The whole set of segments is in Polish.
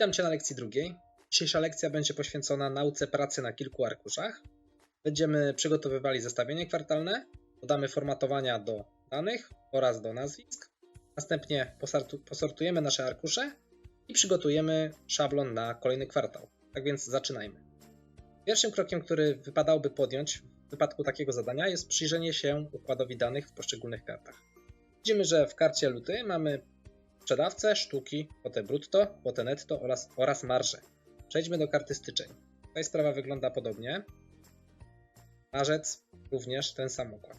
Witam Cię na lekcji drugiej. Dzisiejsza lekcja będzie poświęcona nauce pracy na kilku arkuszach. Będziemy przygotowywali zestawienie kwartalne, dodamy formatowania do danych oraz do nazwisk. Następnie posortujemy nasze arkusze i przygotujemy szablon na kolejny kwartał. Tak więc zaczynajmy. Pierwszym krokiem, który wypadałoby podjąć w wypadku takiego zadania jest przyjrzenie się układowi danych w poszczególnych kartach. Widzimy, że w karcie luty mamy sprzedawcę, sztuki, kwotę brutto, kwotę netto oraz, oraz. Przejdźmy do karty styczeń. Tutaj sprawa wygląda podobnie. Marzec również ten sam układ.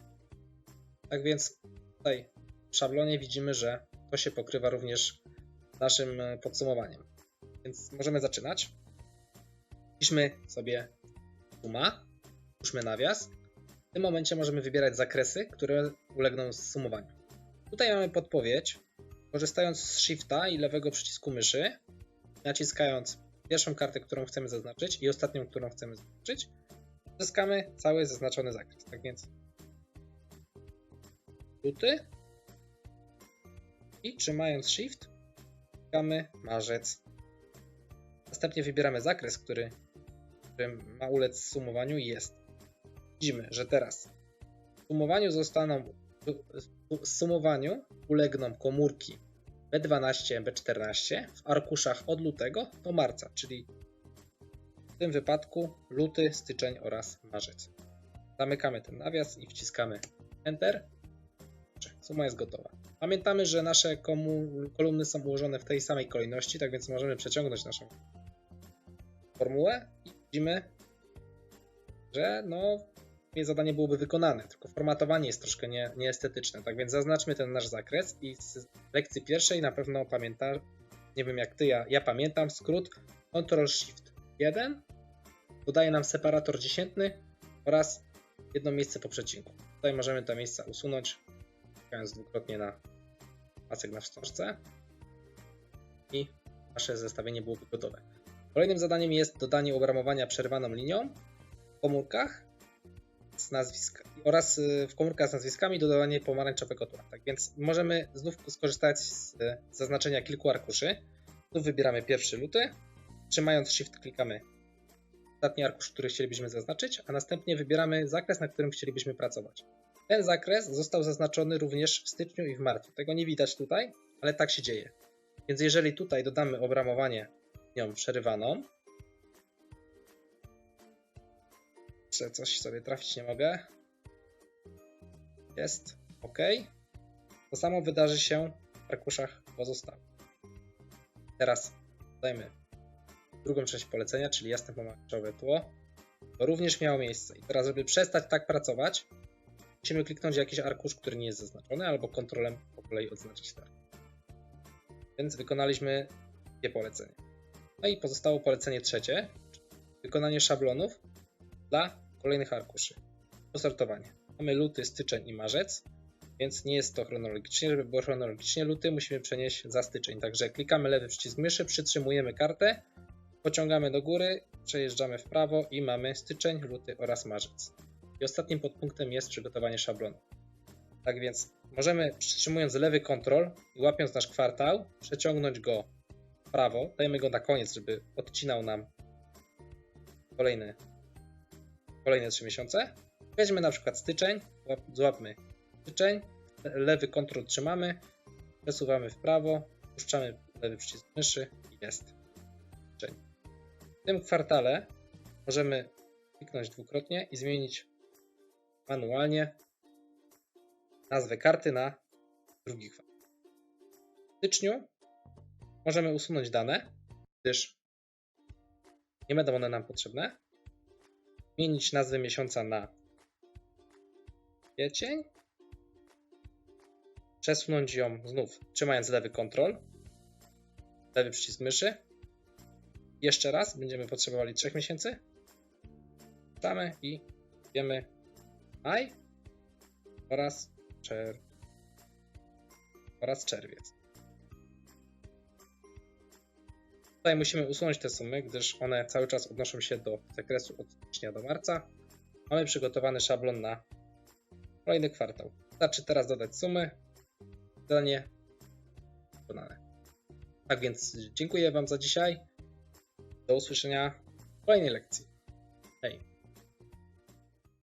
Tak więc tutaj w szablonie widzimy, że to się pokrywa również z naszym e, podsumowaniem. Więc możemy zaczynać. Piszmy sobie suma, puszmy nawias. W tym momencie możemy wybierać zakresy, które ulegną zsumowaniu. Tutaj mamy podpowiedź, Korzystając z Shifta i lewego przycisku myszy, naciskając pierwszą kartę, którą chcemy zaznaczyć i ostatnią, którą chcemy zaznaczyć, zyskamy cały zaznaczony zakres. Tak więc luty i trzymając Shift klikamy marzec. Następnie wybieramy zakres, który, który ma ulec sumowaniu i jest. Widzimy, że teraz w sumowaniu zostaną w sumowaniu ulegną komórki B12, B14 w arkuszach od lutego do marca, czyli w tym wypadku luty, styczeń oraz marzec. Zamykamy ten nawias i wciskamy Enter. Suma jest gotowa. Pamiętamy, że nasze kolumny są ułożone w tej samej kolejności, tak więc możemy przeciągnąć naszą formułę i widzimy, że no, zadanie byłoby wykonane, tylko formatowanie jest troszkę nie, nieestetyczne. Tak więc zaznaczmy ten nasz zakres i z lekcji pierwszej na pewno pamięta, nie wiem jak ty, ja, ja pamiętam skrót Ctrl Shift 1 dodaje nam separator dziesiętny oraz jedno miejsce po przecinku. Tutaj możemy te miejsca usunąć, klikając dwukrotnie na pasek na wstążce i nasze zestawienie byłoby gotowe. Kolejnym zadaniem jest dodanie obramowania przerwaną linią w komórkach oraz y, w komórkach z nazwiskami dodawanie pomarańczowego tła. Tak więc możemy znów skorzystać z zaznaczenia kilku arkuszy. Tu wybieramy pierwszy luty, trzymając Shift klikamy ostatni arkusz, który chcielibyśmy zaznaczyć, a następnie wybieramy zakres, na którym chcielibyśmy pracować. Ten zakres został zaznaczony również w styczniu i w marcu. Tego nie widać tutaj, ale tak się dzieje. Więc jeżeli tutaj dodamy obramowanie nią przerywaną, Jeszcze coś sobie trafić nie mogę. Jest. OK. To samo wydarzy się w arkuszach pozostałych. Teraz dajmy drugą część polecenia, czyli jasne pomarańczowe tło. To również miało miejsce. I teraz, żeby przestać tak pracować, musimy kliknąć jakiś arkusz, który nie jest zaznaczony, albo kontrolem po kolei odznaczyć ten. Więc wykonaliśmy dwie polecenia. No i pozostało polecenie trzecie, wykonanie szablonów dla kolejnych arkuszy. Posortowanie. Mamy luty, styczeń i marzec, więc nie jest to chronologicznie. Żeby było chronologicznie luty, musimy przenieść za styczeń. Także klikamy lewy przycisk myszy, przytrzymujemy kartę, pociągamy do góry, przejeżdżamy w prawo i mamy styczeń, luty oraz marzec. I ostatnim podpunktem jest przygotowanie szablonu. Tak więc możemy przytrzymując lewy kontrol i łapiąc nasz kwartał, przeciągnąć go w prawo. Dajemy go na koniec, żeby odcinał nam kolejny kolejne 3 miesiące. Weźmy na przykład styczeń, złapmy styczeń, lewy kontrol trzymamy, przesuwamy w prawo, puszczamy lewy przycisk myszy i jest styczeń. W tym kwartale możemy kliknąć dwukrotnie i zmienić manualnie nazwę karty na drugi kwartał. W styczniu możemy usunąć dane, gdyż nie będą one nam potrzebne zmienić nazwę miesiąca na kwiecień, przesunąć ją znów trzymając lewy kontrol, lewy przycisk myszy. Jeszcze raz będziemy potrzebowali 3 miesięcy. Wrzucamy i wiemy maj oraz, czer... oraz czerwiec. Tutaj musimy usunąć te sumy, gdyż one cały czas odnoszą się do zakresu od stycznia do marca. Mamy przygotowany szablon na kolejny kwartał. Wystarczy teraz dodać sumy. Zadanie wykonane. Tak więc dziękuję Wam za dzisiaj do usłyszenia w kolejnej lekcji. Hej!